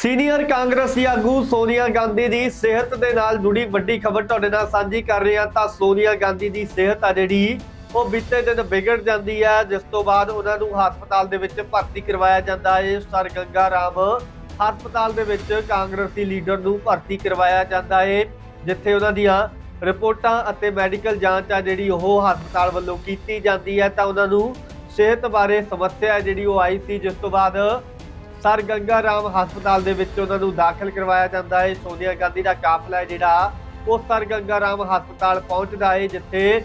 Senior ਕਾਂਗਰਸੀ ਆਗੂ ਸੋਨੀਆ ਗਾਂਧੀ ਦੀ ਸਿਹਤ ਦੇ ਨਾਲ ਜੁੜੀ ਵੱਡੀ ਖਬਰ ਤੁਹਾਡੇ ਨਾਲ ਸਾਂਝੀ ਕਰ ਰਹੇ ਹਾਂ। ਤਾਂ ਸੋਨੀਆ ਗਾਂਧੀ ਦੀ ਸਿਹਤ ਆ ਜਿਹੜੀ, ਉਹ ਬੀਤੇ ਦਿਨ ਵਿਗੜ ਜਾਂਦੀ ਹੈ, ਜਿਸ ਤੋਂ ਬਾਅਦ ਉਹਨਾਂ ਨੂੰ ਹਸਪਤਾਲ ਦੇ ਵਿੱਚ ਭਰਤੀ ਕਰਵਾਇਆ ਜਾਂਦਾ ਹੈ। ਸਰ ਗੰਗਾ ਰਾਮ ਹਸਪਤਾਲ ਦੇ ਵਿੱਚ ਕਾਂਗਰਸੀ ਲੀਡਰ ਨੂੰ ਭਰਤੀ ਕਰਵਾਇਆ ਜਾਂਦਾ ਹੈ, ਜਿੱਥੇ ਉਹਨਾਂ ਦੀਆਂ ਰਿਪੋਰਟਾਂ ਅਤੇ ਮੈਡੀਕਲ ਜਾਂਚ ਆ ਜਿਹੜੀ ਉਹ ਹਸਪਤਾਲ ਵੱਲੋਂ ਕੀਤੀ ਜਾਂਦੀ ਹੈ। ਤਾਂ ਉਹਨਾਂ ਨੂੰ ਸਿਹਤ ਬਾਰੇ ਸਮੱਸਿਆ ਜਿਹੜੀ ਉਹ ਆਈ ਸੀ, ਜਿਸ ਤੋਂ ਬਾਅਦ ਸਰ ਗੰਗਾ ਰਾਮ ਹਸਪਤਾਲ ਦੇ ਵਿੱਚ ਉਹਨਾਂ ਨੂੰ ਦਾਖਲ ਕਰਵਾਇਆ ਜਾਂਦਾ ਹੈ। ਸੋਨੀਆ ਗਾਂਧੀ ਦਾ ਕਾਫਲਾ ਹੈ ਜਿਹੜਾ, ਉਹ ਸਰ ਗੰਗਾ ਰਾਮ ਹਸਪਤਾਲ ਪਹੁੰਚਦਾ ਹੈ, ਜਿੱਥੇ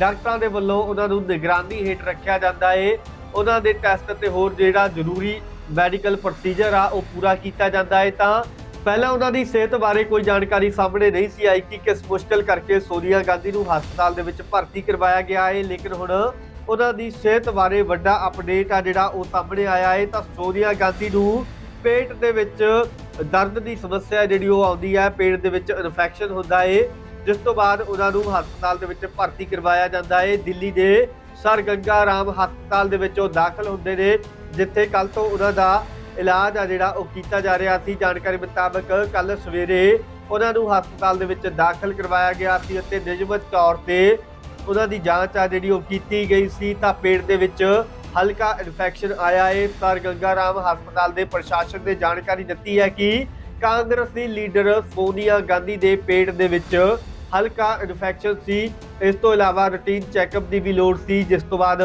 ਡਾਕਟਰਾਂ ਦੇ ਵੱਲੋਂ ਉਹਨਾਂ ਨੂੰ ਨਿਗਰਾਨੀ ਹੇਠ ਰੱਖਿਆ ਜਾਂਦਾ ਹੈ। ਉਹਨਾਂ ਦੇ ਟੈਸਟ ਤੇ ਹੋਰ ਜਿਹੜਾ ਜ਼ਰੂਰੀ ਮੈਡੀਕਲ ਪ੍ਰੋਸੀਜਰ ਆ, ਉਹ ਪੂਰਾ ਕੀਤਾ ਜਾਂਦਾ ਹੈ। ਤਾਂ ਪਹਿਲਾਂ ਉਹਨਾਂ ਦੀ ਸਿਹਤ ਬਾਰੇ ਕੋਈ ਜਾਣਕਾਰੀ ਸਾਹਮਣੇ ਨਹੀਂ ਸੀ ਆਈ ਕਿ ਕਿਸ ਮੁਸ਼ਕਲ ਕਰਕੇ ਸੋਨੀਆ ਗਾਂਧੀ ਨੂੰ ਹਸਪਤਾਲ ਦੇ ਵਿੱਚ ਭਰਤੀ ਕਰਵਾਇਆ ਗਿਆ ਹੈ। ਲੇਕਿਨ ਹੁਣ ਉਹਨਾਂ ਦੀ ਸਿਹਤ ਬਾਰੇ ਵੱਡਾ ਅਪਡੇਟ ਆ ਜਿਹੜਾ ਉਹ ਸਾਹਮਣੇ ਆਇਆ ਹੈ ਤਾਂ ਸੋਨੀਆ ਗਾਂਧੀ ਨੂੰ ਪੇਟ ਦੇ ਵਿੱਚ ਦਰਦ ਦੀ ਸਮੱਸਿਆ ਜਿਹੜੀ ਉਹ ਆਉਂਦੀ ਹੈ ਪੇਟ ਦੇ ਵਿੱਚ ਇਨਫੈਕਸ਼ਨ ਹੁੰਦਾ ਹੈ ਜਿਸ ਤੋਂ ਬਾਅਦ ਉਹਨਾਂ ਨੂੰ ਹਸਪਤਾਲ ਦੇ ਵਿੱਚ ਭਰਤੀ ਕਰਵਾਇਆ ਜਾਂਦਾ ਹੈ ਦਿੱਲੀ ਦੇ ਸਰ ਗੰਗਾ ਰਾਮ ਹਸਪਤਾਲ ਦੇ ਵਿੱਚ ਉਹ ਦਾਖਲ ਹੁੰਦੇ ਨੇ, ਜਿੱਥੇ ਕੱਲ ਤੋਂ ਉਹਨਾਂ ਦਾ ਇਲਾਜ ਆ ਜਿਹੜਾ ਉਹ ਕੀਤਾ ਜਾ ਰਿਹਾ ਸੀ। ਜਾਣਕਾਰੀ ਮੁਤਾਬਕ ਕੱਲ ਸਵੇਰੇ ਉਹਨਾਂ ਨੂੰ ਹਸਪਤਾਲ ਦੇ ਵਿੱਚ ਦਾਖਲ ਕਰਵਾਇਆ ਗਿਆ ਸੀ ਅਤੇ ਨਿਯਮਤ ਤੌਰ ਤੇ ਉਹਨਾਂ ਦੀ ਜਾਂਚ ਆ ਜਿਹੜੀ ਉਹ ਕੀਤੀ ਗਈ ਸੀ ਤਾਂ ਪੇਟ ਦੇ ਵਿੱਚ ਹਲਕਾ ਇਨਫੈਕਸ਼ਨ ਆਇਆ ਹੈ ਸਰ ਗੰਗਾ ਰਾਮ ਹਸਪਤਾਲ ਦੇ ਪ੍ਰਸ਼ਾਸਨ ਨੇ ਜਾਣਕਾਰੀ ਦਿੱਤੀ ਹੈ ਕਿ ਕਾਂਗਰਸੀ ਲੀਡਰ ਸੋਨੀਆ ਗਾਂਧੀ ਦੇ ਪੇਟ ਦੇ ਵਿੱਚ ਹਲਕਾ ਇਨਫੈਕਸ਼ਨ ਸੀ। ਇਸ ਤੋਂ ਇਲਾਵਾ ਰੂਟੀਨ ਚੈੱਕਅਪ ਦੀ ਵੀ ਲੋੜ ਸੀ, ਜਿਸ ਤੋਂ ਬਾਅਦ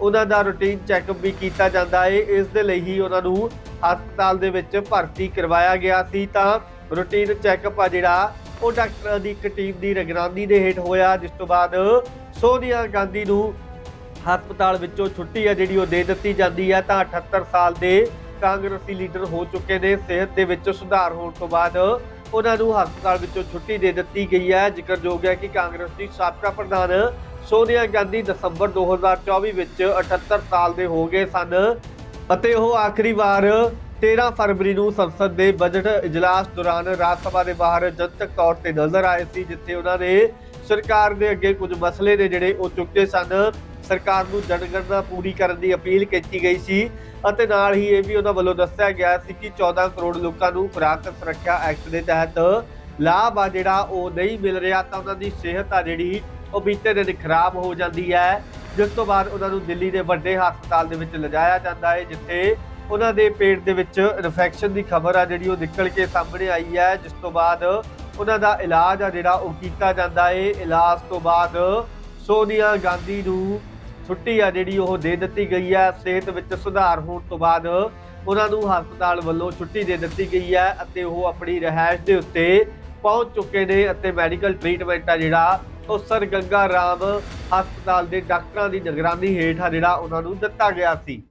ਉਹਨਾਂ ਦਾ ਰੂਟੀਨ ਚੈੱਕਅਪ ਵੀ ਕੀਤਾ ਜਾਂਦਾ ਹੈ ਇਸ ਦੇ ਲਈ ਹੀ ਉਹਨਾਂ ਨੂੰ ਹਸਪਤਾਲ ਦੇ ਵਿੱਚ ਭਰਤੀ ਕਰਵਾਇਆ ਗਿਆ ਸੀ। ਤਾਂ ਰੂਟੀਨ ਚੈੱਕਅਪ ਆ ਜਿਹੜਾ ਉਹ ਡਾਕਟਰਾਂ ਦੀ ਇੱਕ ਟੀਮ ਦੀ ਨਿਗਰਾਨੀ ਦੇ ਹੇਠ ਹੋਇਆ, ਜਿਸ ਤੋਂ ਬਾਅਦ ਸੋਨੀਆ ਗਾਂਧੀ ਨੂੰ ਹਸਪਤਾਲ ਵਿੱਚੋਂ ਛੁੱਟੀ ਆ ਜਿਹੜੀ ਉਹ ਦੇ ਦਿੱਤੀ ਜਾਂਦੀ ਹੈ ਤਾਂ 78 ਸਾਲ ਦੇ ਕਾਂਗਰਸੀ ਲੀਡਰ ਹੋ ਚੁੱਕੇ ਨੇ। ਸਿਹਤ ਦੇ ਵਿੱਚ ਸੁਧਾਰ ਹੋਣ ਤੋਂ ਬਾਅਦ ਉਹਨਾਂ ਨੂੰ ਹਸਪਤਾਲ ਵਿੱਚੋਂ ਛੁੱਟੀ ਦੇ ਦਿੱਤੀ ਗਈ ਹੈ ਜ਼ਿਕਰਯੋਗ ਹੈ ਕਿ ਕਾਂਗਰਸ ਦੀ ਸਾਬਕਾ ਪ੍ਰਧਾਨ ਸੋਨੀਆ ਗਾਂਧੀ ਦਸੰਬਰ 2024 ਵਿੱਚ 78 ਸਾਲ ਦੇ ਹੋ ਗਏ ਸਨ ਅਤੇ ਉਹ ਆਖਰੀ ਵਾਰ 13 ਫਰਵਰੀ ਨੂੰ ਸੰਸਦ ਦੇ ਬਜਟ ਇਜਲਾਸ ਦੌਰਾਨ ਰਾਜ ਸਭਾ ਦੇ ਬਾਹਰ ਜਨਤਕ ਤੌਰ ਤੇ ਨਜ਼ਰ ਆਏ ਸੀ, ਜਿੱਥੇ ਉਹਨਾਂ ਨੇ ਸਰਕਾਰ ਦੇ ਅੱਗੇ ਕੁਝ ਮਸਲੇ ਨੇ ਜਿਹੜੇ ਉਹ ਚੁੱਕੇ ਸਨ। ਸਰਕਾਰ ਨੂੰ ਜਨਗਣਨਾ ਪੂਰੀ ਕਰਨ ਦੀ ਅਪੀਲ ਕੀਤੀ ਗਈ ਸੀ ਅਤੇ ਨਾਲ ਹੀ ਇਹ ਵੀ ਉਹਨਾਂ ਵੱਲੋਂ ਦੱਸਿਆ ਗਿਆ ਸੀ ਕਿ 14 ਕਰੋੜ ਲੋਕਾਂ ਨੂੰ ਖੁਰਾਕ ਸੁਰੱਖਿਆ ਐਕਟ ਦੇ ਤਹਿਤ ਲਾਭ ਆ ਜਿਹੜਾ ਉਹ ਨਹੀਂ ਮਿਲ ਰਿਹਾ ਤਾਂ ਉਹਨਾਂ ਦੀ ਸਿਹਤ ਆ ਜਿਹੜੀ ਉਹ ਬੀਤੇ ਦਿਨ ਖਰਾਬ ਹੋ ਜਾਂਦੀ ਹੈ। ਜਿਸ ਤੋਂ ਬਾਅਦ ਉਹਨਾਂ ਨੂੰ ਦਿੱਲੀ ਦੇ ਵੱਡੇ ਹਸਪਤਾਲ ਦੇ ਵਿੱਚ ਲਿਜਾਇਆ ਜਾਂਦਾ ਹੈ, ਜਿੱਥੇ ਉਹਨਾਂ ਦੇ ਪੇਟ ਦੇ ਵਿੱਚ ਇਨਫੈਕਸ਼ਨ ਦੀ ਖਬਰ ਆ ਜਿਹੜੀ ਉਹ ਨਿਕਲ ਕੇ ਸਾਹਮਣੇ ਆਈ ਹੈ, ਜਿਸ ਤੋਂ ਬਾਅਦ ਉਹਨਾਂ ਦਾ ਇਲਾਜ ਆ ਜਿਹੜਾ ਉਹ ਕੀਤਾ ਜਾਂਦਾ ਹੈ ਇਲਾਜ ਤੋਂ ਬਾਅਦ ਸੋਨੀਆ ਗਾਂਧੀ ਨੂੰ ਛੁੱਟੀ ਆ ਜਿਹੜੀ ਉਹ ਦੇ ਦਿੱਤੀ ਗਈ ਹੈ। ਸਿਹਤ ਵਿੱਚ ਸੁਧਾਰ ਹੋਣ ਤੋਂ ਬਾਅਦ ਉਹਨਾਂ ਨੂੰ ਹਸਪਤਾਲ ਵੱਲੋਂ ਛੁੱਟੀ ਦੇ ਦਿੱਤੀ ਗਈ ਹੈ ਅਤੇ ਉਹ ਆਪਣੀ ਰਿਹਾਇਸ਼ ਦੇ ਉੱਤੇ ਪਹੁੰਚ ਚੁੱਕੇ ਨੇ ਅਤੇ ਮੈਡੀਕਲ ਟ੍ਰੀਟਮੈਂਟ ਆ ਜਿਹੜਾ ਉਹ ਸਰ ਗੰਗਾ ਰਾਮ ਹਸਪਤਾਲ ਦੇ ਡਾਕਟਰਾਂ ਦੀ ਨਿਗਰਾਨੀ ਹੇਠ ਆ ਜਿਹੜਾ ਉਹਨਾਂ ਨੂੰ ਦਿੱਤਾ ਗਿਆ ਸੀ।